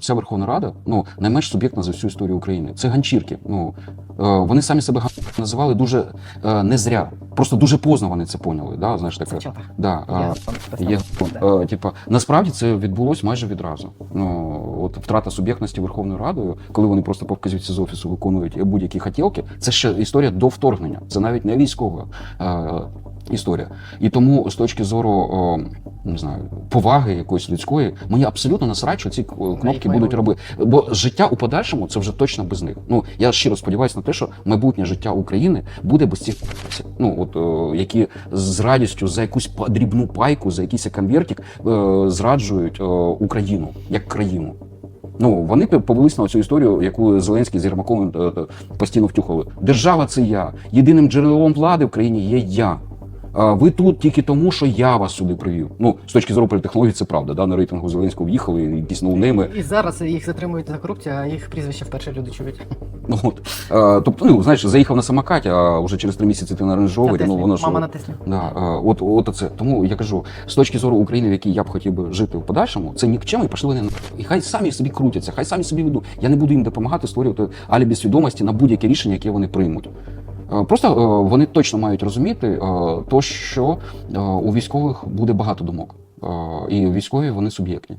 Ця Верховна Рада ну найменш суб'єктна за всю історію України. Це ганчірки. Ну е, вони самі себе називали дуже е, не зря. Просто дуже поздно вони це поняли. Да? Знаєш, таке. Це. Да, Я Є, Да. е, типа, насправді це відбулось майже відразу. Ну, от втрата суб'єктності Верховною Радою, коли вони просто по вказівці з офісу виконують будь-які хотілки, це ще історія до вторгнення. Це навіть не військова історія. І тому з точки зору е, не знаю, поваги якоїсь людської, мені абсолютно насрать, що ці кнопки майбутнє. будуть робити. Бо життя у подальшому це вже точно без них. Ну я щиро сподіваюся на те, що майбутнє життя України буде без цих ну от е, які з радістю за якусь дрібну пайку, за якийсь конвертик е, зраджують е, Україну як країну. Ну вони повелись на цю історію, яку Зеленський з Єрмаковим е, е, постійно втюхали. Держава це я. Єдиним джерелом влади в країні є я. А ви тут тільки тому, що я вас сюди привів. Ну з точки зору політехнології, це правда. Да? На рейтингу Зеленського в'їхали якісь ноунейми. І зараз їх затримують за корупцію, а їх прізвище вперше люди чують. Ну, от. Е, тобто, ну знаєш, заїхав на самокаті, а вже через три місяці ти на рейндж-ровері, ну воно ж Мама на Теслі. Да, от, от це. Тому я кажу, з точки зору України, в якій я б хотів би жити в подальшому, це нікчемо і пішли вони на і хай самі собі крутяться, хай самі собі ведуть. Я не буду їм допомагати створювати алібі свідомості на будь-яке рішення, яке вони приймуть. Е, Просто е, вони точно мають розуміти, е, то, що у військових буде багато думок. І військові вони суб'єктні.